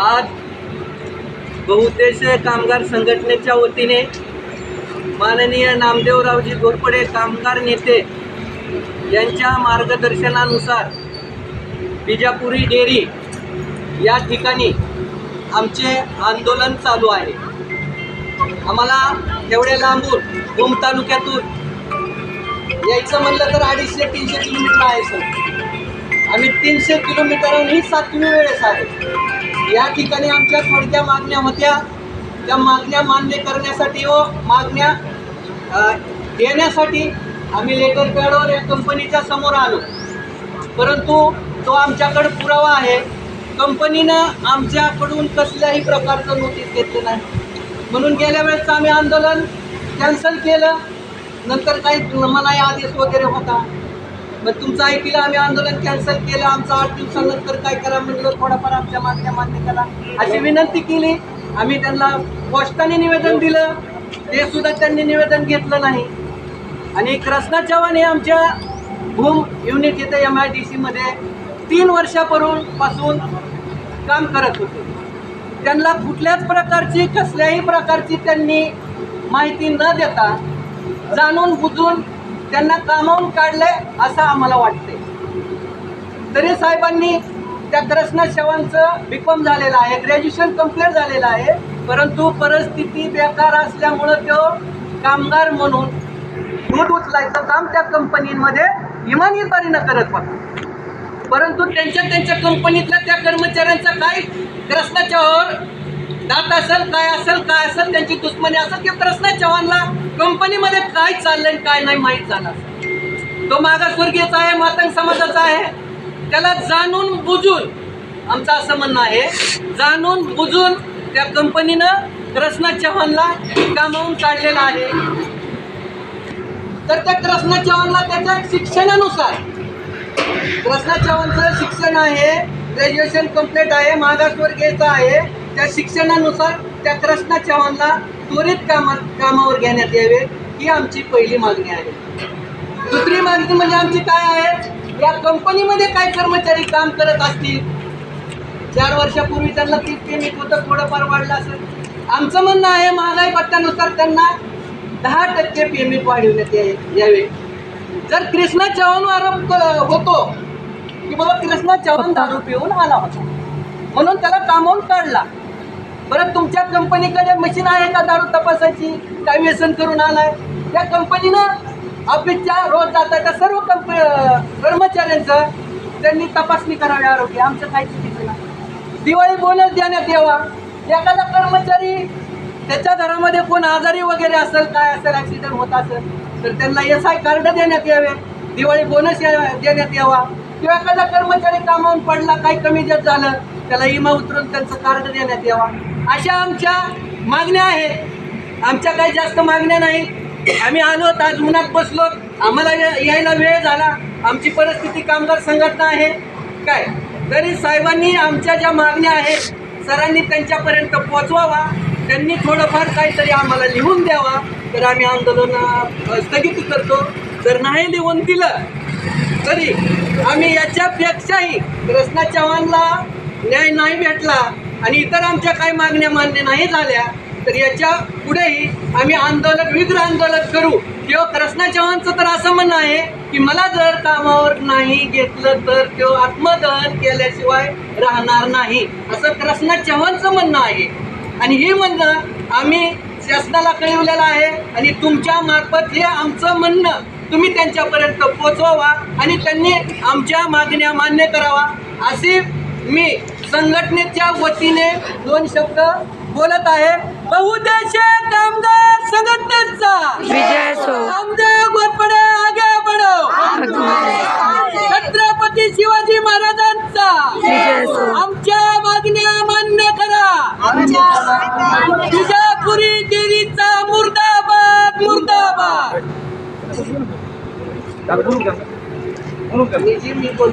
आज बहुउद्देशीय कामगार संघटनेच्या वतीने माननीय नामदेवरावजी घोरपडे कामगार नेते यांच्या मार्गदर्शनानुसार बिजापुरी डेअरी या ठिकाणी आमचे आंदोलन चालू आहे. आम्हाला एवढ्या लांबून भूम तालुक्यातून यायचं म्हणलं तर अडीचशे तीनशे किलोमीटर आहे सर. आम्ही तीनशे किलोमीटरहून ही सातवी वेळेस आहे. या ठिकाणी आमच्या थोडक्या मागण्या होत्या. त्या मागण्या मान्य करण्यासाठी व मागण्या देण्यासाठी आम्ही लेटर पॅडवर या कंपनीच्या समोर आलो. परंतु तो आमच्याकडे पुरावा आहे. कंपनीनं आमच्याकडून कसल्याही प्रकारचं नोटीस घेतलं नाही. म्हणून गेल्या वेळेसचं आम्ही आंदोलन कॅन्सल केलं. नंतर काही मनाई आदेश वगैरे होता. मग तुमचं ऐकलं आम्ही आंदोलन कॅन्सल केलं आमचं आठ दिवसानंतर काय करा म्हणलं थोडाफार आमच्या मागण्या मान्य करा. अशी विनंती केली. आम्ही त्यांना पोस्टाने निवेदन दिलं. ते सुद्धा त्यांनी निवेदन घेतलं नाही. आणि कृष्णा चव्हाण हे आमच्या भूम युनिट इथं एम आय डी सीमध्ये तीन वर्षापासून पासून काम करत होते. त्यांना कुठल्याच प्रकारची कसल्याही प्रकारची त्यांनी माहिती न देता जाणून बुजून त्यांना कामावून काढलंय असं आम्हाला वाटते तरी साहेबांनी त्या कृष्णा शेवांचं बिकॉम झालेलं आहे ग्रॅज्युएशन कंप्लीट झालेलं आहे परंतु परिस्थिती बेकार असल्यामुळं तो कामगार म्हणून दूध उचलायचं काम त्या कंपनीमध्ये इमानदारीनं करत होता. परंतु त्यांच्या त्यांच्या कंपनीतल्या त्या कर्मचाऱ्यांचा काय ग्रस्ताच्यावर दात असेल काय असेल काय असेल त्यांची दुश्मनी असेल किंवा प्रश्न चव्हाणला. कंपनीमध्ये काय चाललंय काय नाही माहीत झालं तो मागासवर्गीयचा आहे मातंग समाजाचा आहे. त्याला जाणून बुजून आमचं असं म्हणणं आहे जाणून बुजून त्या कंपनीनं कृष्णा चव्हाणला कामावून काढलेला आहे. तर त्या कृष्णा चव्हाणला त्याच्या शिक्षणानुसार कृष्णा चव्हाणचं शिक्षण आहे ग्रॅज्युएशन कंप्लीट आहे मागासवर्गीयचं आहे. त्या शिक्षणानुसार त्या कृष्णा चव्हाणला त्वरित कामात कामावर घेण्यात यावे ही आमची पहिली मागणी आहे. दुसरी मागणी म्हणजे आमची काय आहे? या कंपनीमध्ये काय कर्मचारी काम करत असतील? चार वर्षापूर्वी त्यांना तीस पेमेंट होतं थोडंफार वाढलं असेल. आमचं म्हणणं आहे महागाई पत्त्यानुसार त्यांना दहा टक्के पेमेंट वाढवण्यात या- यावे. जर कृष्णा चव्हाण आरोप क- होतो की बाबा कृष्णा चव्हाण दारू पिऊन आला होता म्हणून त्याला कामावून काढला. बरं तुमच्या कंपनीकडे मशीन आहे का दारू तपासायची? काय व्यसन करून आलाय? त्या कंपनीनं ऑफिसच्या रोज जातात त्या सर्व कंप कर्मचाऱ्यांचं त्यांनी तपासणी करावी आरोग्य. आमचं काय चुकीचं नाही दिवाळी बोनस देण्यात यावा. एखादा कर्मचारी त्याच्या घरामध्ये कोण आजारी वगैरे असेल काय असेल ॲक्सिडेंट होत असेल तर त्यांना एस आय कार्ड देण्यात यावे. दिवाळी बोनस या- देण्यात यावा. किंवा एखादा कर्मचारी कामावून पडला काही कमी जर झालं त्याला इमा उतरून त्यांचं कार्ड देण्यात यावा. अशा आमच्या मागण्या आहेत. आमच्या काही जास्त मागण्या नाही. आम्ही आलो आज उन्हात बसलो. आम्हाला या- यायला वेळ झाला. आमची परिस्थिती कामगार संघटना आहे. काय? तरी साहेबांनी आमच्या ज्या मागण्या आहेत सरांनी त्यांच्यापर्यंत पोचवावा. त्यांनी थोडंफार काहीतरी आम्हाला लिहून द्यावा. तर आम्ही आंदोलन स्थगित करतो. जर नाही लिहून दिलं तरी आम्ही याच्यापेक्षाही कृष्णा चव्हाणला न्याय नाही भेटला आणि इतर आमच्या काही मागण्या मान्य नाही झाल्या तर याच्या पुढेही आम्ही आंदोलन विग्र आंदोलन करू. किंवा कृष्णा चव्हाणचं तर असं म्हणणं आहे की मला जर कामावर नाही घेतलं तर तो आत्मदहन केल्याशिवाय राहणार नाही. असं कृष्णा चव्हाणचं म्हणणं आहे. आणि हे म्हणणं आम्ही शासनाला कळवलेलं आहे आणि तुमच्या मार्फत हे आमचं म्हणणं. तुम्ही त्यांच्यापर्यंत पोचवावा आणि त्यांनी आमच्या मागण्या मान्य करावा. अशी मी संघटनेच्या वतीने दोन शब्द बोलत आहे. बहुउद्देशीय कामगार संघटनेचा. विजय असो. नामदेव घोरपडे आगे बढो छत्रपती शिवाजी महाराजांचा. आमच्या मागण्या मान्य करा. विजापुरी देवीचा मुर्दाबाद मुर्दाबाद. मी बोलतोय.